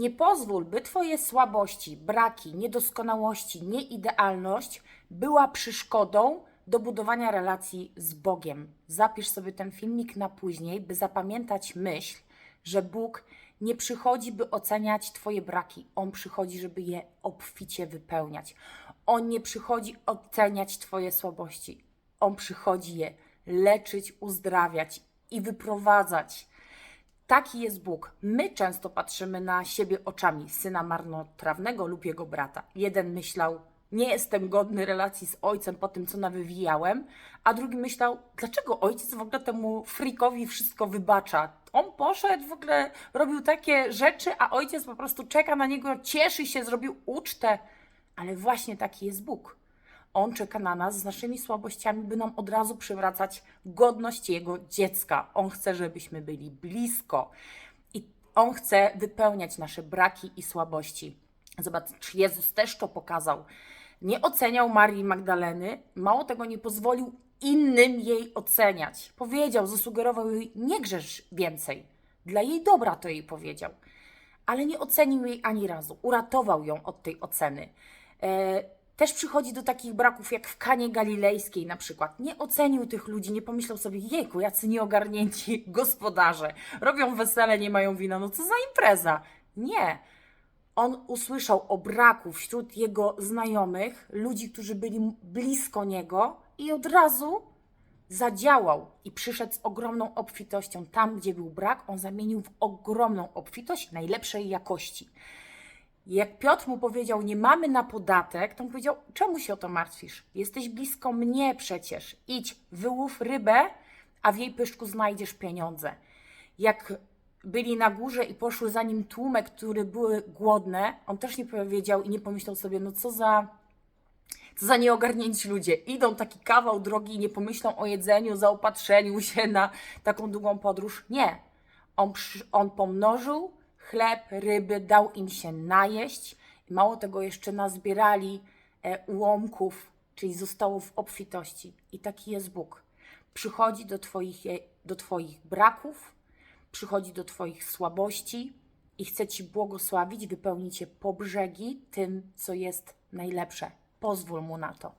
Nie pozwól, by Twoje słabości, braki, niedoskonałości, nieidealność była przeszkodą do budowania relacji z Bogiem. Zapisz sobie ten filmik na później, by zapamiętać myśl, że Bóg nie przychodzi, by oceniać Twoje braki. On przychodzi, żeby je obficie wypełniać. On nie przychodzi oceniać Twoje słabości. On przychodzi je leczyć, uzdrawiać i wyprowadzać. Taki jest Bóg. My często patrzymy na siebie oczami syna marnotrawnego lub jego brata. Jeden myślał, nie jestem godny relacji z ojcem po tym, co nawywijałem, a drugi myślał, dlaczego ojciec w ogóle temu frikowi wszystko wybacza? On poszedł, w ogóle robił takie rzeczy, a ojciec po prostu czeka na niego, cieszy się, zrobił ucztę. Ale właśnie taki jest Bóg. On czeka na nas z naszymi słabościami, by nam od razu przywracać godność Jego dziecka. On chce, żebyśmy byli blisko i On chce wypełniać nasze braki i słabości. Zobacz, Jezus też to pokazał. Nie oceniał Marii Magdaleny, mało tego nie pozwolił innym jej oceniać. Powiedział, zasugerował jej, nie grzesz więcej. Dla jej dobra to jej powiedział ale nie ocenił jej ani razu. Uratował ją od tej oceny. E, też przychodzi do takich braków jak w Kanie Galilejskiej na przykład. Nie ocenił tych ludzi, nie pomyślał sobie, jejku, jacy nieogarnięci gospodarze. Robią wesele, nie mają wina, no co za impreza. Nie. On usłyszał o braku wśród jego znajomych, ludzi, którzy byli blisko niego i od razu zadziałał i przyszedł z ogromną obfitością. Tam, gdzie był brak, on zamienił w ogromną obfitość najlepszej jakości. Jak Piotr mu powiedział, nie mamy na podatek, to on powiedział, czemu się o to martwisz? Jesteś blisko mnie przecież. Idź, wyłów rybę, a w jej pyszczku znajdziesz pieniądze. Jak byli na górze i poszły za nim tłumy, które były głodne, on też nie powiedział i nie pomyślał sobie, no co za co za nieogarnięci ludzie. Idą taki kawał drogi i nie pomyślą o jedzeniu, zaopatrzeniu się na taką długą podróż. Nie. On, on pomnożył chleb, ryby, dał im się najeść. Mało tego jeszcze nazbierali e, ułomków, czyli zostało w obfitości. I taki jest Bóg. Przychodzi do twoich, do twoich braków, przychodzi do Twoich słabości i chce Ci błogosławić, wypełnić je po brzegi tym, co jest najlepsze. Pozwól Mu na to.